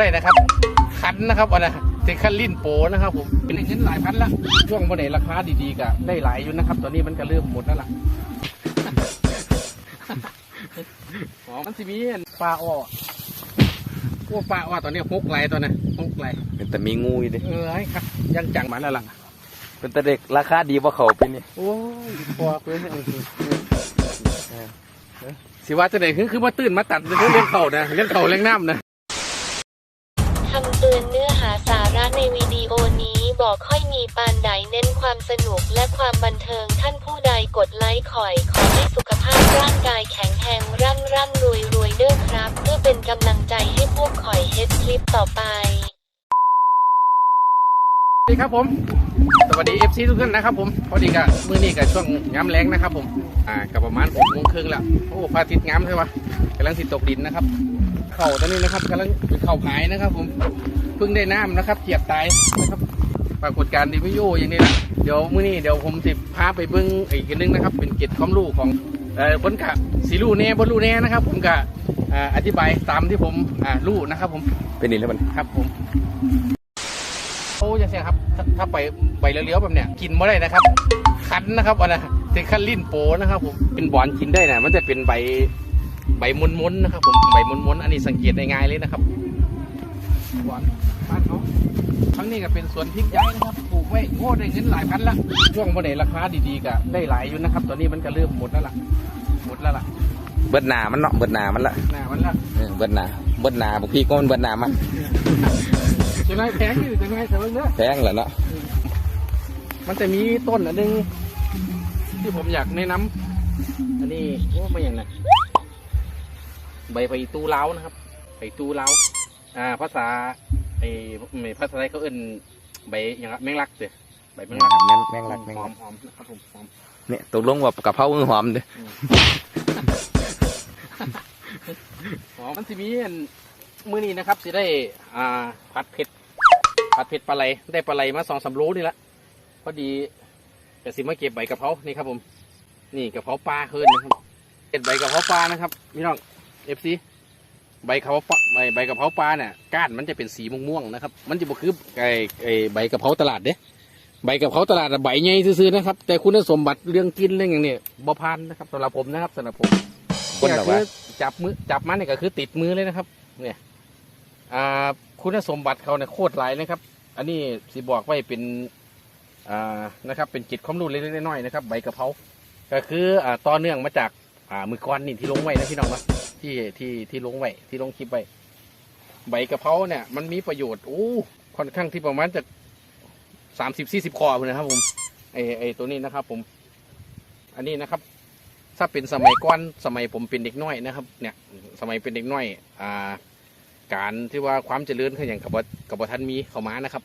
ได้นะครับ คันนะครับอันนะถึงคันลิ้นโปนะครับผมเป็นเงินหลายพันละช่วงวันไหนราคาดีๆก็ได้หลายอยู่นะครับ ตอนนี้มันก็เริ่มหมดแล้วล่ะอ๋อมันสิมีอันปลาอ้อพวกปลาอ้อตอนนี้ฮกไหลตัวนะฮกไหลเป็นแต่มีงูอยู่ดิเออให้ครับ ยังจังมันแล้วล่ะเป็นแต่เด็กราคาดีกว่าเขาปีนี้โอ้ยพอเพื่อนเออเออเออสิว่าจะไหนคือคือมาตื่นมาตัดเรื่องเลี้ยงเข่านะเลี้ยงเข่าเลี้ยงน้ำนะ ความสนุกและความบันเทิงท่านผู้ใดกดไลค์คอย ขอให้สุขภาพร่างกายแข็งแรงร่ำร่ำรวยรวยเด้อครับ เพื่อเป็นกำลังใจให้พวกข่อยเฮ็ดคลิปต่อไป สวัสดีครับผม สวัสดีเอฟซีทุกท่านนะครับผม พอดีกับมื้อนี้กับช่วงง้ำแรงนะครับผม อ่ากับประมาณหกโมงครึ่งแล้ว โอ้พระอาทิตย์ง้ำใช่ปะกำลังสิตกดินนะครับ เข่าตอนนี้นะครับกำลังเป็นเข่าหายนะครับ ผม เพิ่งได้น้ำนะครับเจียบตายนะครับ ปรากฏการณ์ดีวิโยอย่างนี้แหละเดี๋ยวมื้อนี้เดี๋ยวผมสิพาไปเบิ้งอีกอันนึงนะครับ เป็นเกร็ดความรู้ของเอ่อคนกะสีรู้แน่บนรู้แน่นะครับ ผมกะอ่าอธิบายตามที่ผมอ่ารู้นะครับ ผมเป็นนี่แล้วมันครับ ผมโอ้ยเสียครับถ้าถ้าไปใบเลี้ยวๆแบบเนี้ยกินไม่ได้นะครับ คันนะครับอันนะถึงคันลิ้นโปนะครับ ผมเป็นบอนกินได้นะมันจะเป็นใบใบม้วนๆนะครับ ผมใบม้วนๆอันนี้สังเกตได้ง่ายเลยนะครับบอนบ้านเขา ทั้งนี้ก็เป็นสวนพริกย้ายนะครับปลูกไว้โอ้ได้เงินหลายพันละช่วงวันไหนราคาดีๆก็ได้หลายอยู่นะครับ ตอนนี้มันก็เริ่มหมดแล้วล่ะหมดแล้วล่ะเบิดหนามันเนาะเบิดหนามันละหน้ามันละเออเบิดหนาเบิดหนาบุกพี่ก็มันเบิดหนามันจะไงแพงอยู่จะไงเสมอเนื้อแพงแหละเนาะมันจะมีต้นอันหนึงที่ผมอยากแนะนำอันนี้โอ้ไม่อย่างไรใบใบตูเล้านะครับใบตูเล้าอ่าภาษา ไอ้ไม่ภาษาไทยเขาเอิ้นใบอย่างแมงลักเด้อใบแมงลักแม่งแม่งรักแม่งหอรัมกหอมนะครับผมหอมเนี่ยตกลงว่ากะเพรามือหอมเด้อหอมมันสิมีอันมื้อนี้นะครับสิได้อ่าผัดเผ็ดผัดเผ็ดปลาไหลได้ปลาไหลมาสองสามโลนี่ละพอดีแต่สิมาเก็บใบกะเพรานี่ครับผม นี่กะเพราปลาเฮิรนนะครับเก็บใบกะเพราปลานะครับพี่น้องเอฟซี ใบกะเพราปลาใบใบกะเพราปลาเนี่ยก้านมันจะเป็นสีม่วงๆนะครับ มันจะบ่คือไอ้ไอ้ใบกะเพราตลาดเด้ใบกะเพราตลาดอะใบใหญ่ซื่อๆนะครับ แต่คุณสมบัติเรื่องกินเรื่องอย่างนี้บ่ผ่านนะครับสำหรับผมนะครับสำหรับผมคนเนี่ยแบบคืว่าอจับมือจับมันเนี่ยก็คือติดมือเลยนะครับ เนี่ยอ่าคุณสมบัติเขาเนี่ยโคตรหลายนะครับ อันนี้สิบอกไว้เป็นอ่านะครับ เป็นจิตความรู้เล็กๆน้อยๆนะครับ ใบกะเพราก็คืออ่าต่อเนื่องมาจากอ่ามือก้อนนี่ที่ลงไว้นะพี่น้องนะ ที่ที่ที่ลงไว้ที่ลงคลิปไว้ใบกะเพราเนี่ยมันมีประโยชน์โอ้ค่อนข้างที่ประมาณจะสามสิบสี่สิบคอเลยนะครับ ผมไอไอตัวนี้นะครับ ผม อันนี้นะครับ ถ้าเป็นสมัยก่อนสมัยผมเป็นเด็กน้อยนะครับ เนี่ย สมัยเป็นเด็กน้อย อ่า การที่ว่าความเจริญคืออย่างกับว่ากับว่าท่านมีเข้ามานะครับ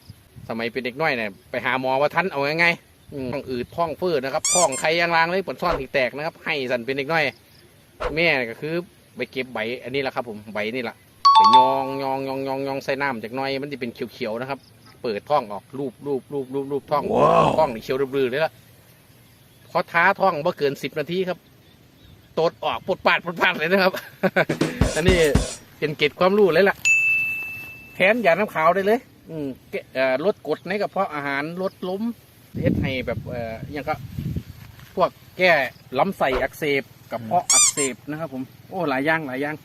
สมัยเป็นเด็กน้อยเนี่ยไปหาหมอว่าท่านเอาไงๆอืมท้องอืดท้องเฟ้อนะครับท้องใครยางรางเลยปวดซ่อนที่แตกนะครับ ให้สันเป็นเด็กน้อย แม่ก็คือ ไปเก็บใบอันนี้แหละครับ ผมใบนี่แหละไปยองยองยองยองยองใส่น้ำจากหน้อยมันจะเป็นเขียวๆนะครับ เปิดท้องออกรูปรูปรูปรูปรูปท้องท้องนี่เขียวรื้อๆเลยละพอท้าท้องบ่เกินสิบนาทีครับตดออกปวดปาดปวดปาดเลยนะครับ อันนี้เป็นเกร็ดความรู้เลยล่ะแทนยาน้ำขาวได้เลย อืมแกเอ่อลดกรดในกระเพาะอาหารลดล้มเฮ็ดให้แบบเอ่ออหยังก็พวกแก้ลำไส้อักเสบกระเพาะอัก เสบนะครับ ผมโอ้หลายอย่างหลายอย่าง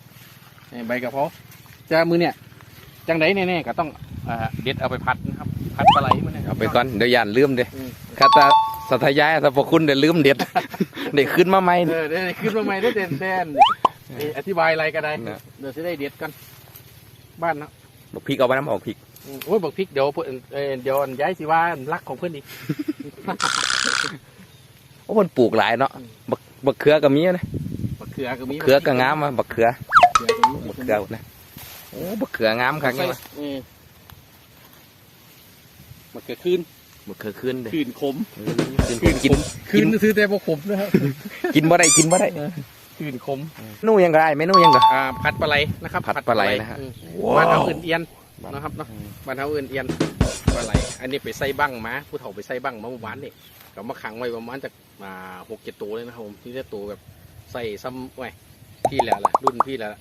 นี่ใบกระเพาะจะมือเนี่ยจังไดแน่ๆก็ต้องเอ่อเด็ดเอาไปพัดนะครับพัดปลาไหลมันเนี่ยเอาไปก่อนเดี๋ยวย่านลืมเด้อืมคาตาสัทยายสรรพคุณเดี๋ยวลืมเด็ดเด็กขึ้นมาใหม่เออได้ขึ้นมาใหม่ได้เด่นแดนเอ่ออธิบายอะไรก็ได้นะเดี๋ยวจะได้เด็ดกันบ้านเนาะบอกพริกเอาไปน้ำออกพริกอืมโอ้ยบอกพริกเดี๋ยวเพิ่นเอ่อเดี๋ยวอันย้ายสิว่ารักของเพื่อนอีกโอ้มันปลูกหลายเนาะบักบักเขือก็มีนะบักเขือก็มีเขือก็งามอะบักเขือบักเขือก็มีบักเขือนะโอ้บักเขืองามครับใส่นี่เออบักเขือคืนบักเขือขึ้นเด้คืนขมกินคืนกิขนมคืนซื้อแต่บ่ขมนะครับกินบ่ได้กินบ่ได้คืนขมเมนูยังไงเมนูยังไงอ่าผัดปลาไหลนะครับผัดปลาไหลนะฮะอืมบ้านเฮาอื่นเอียนนะครับเนาะบ้านเฮาอื่นเอียนปลาไหลอันนี้ไปใส่บั้งมาผู้เฒ่าไปใส่บั้งมาเมื่อวานนี่ก็มาขังไว้ประมาณจากอ่าหกเจ็ดตัวเลยนะครับผมที่ได้ตัวแบบ ใส่ซ้ำไว้พี่แล้วล่ะรุ่นพี่แล้ว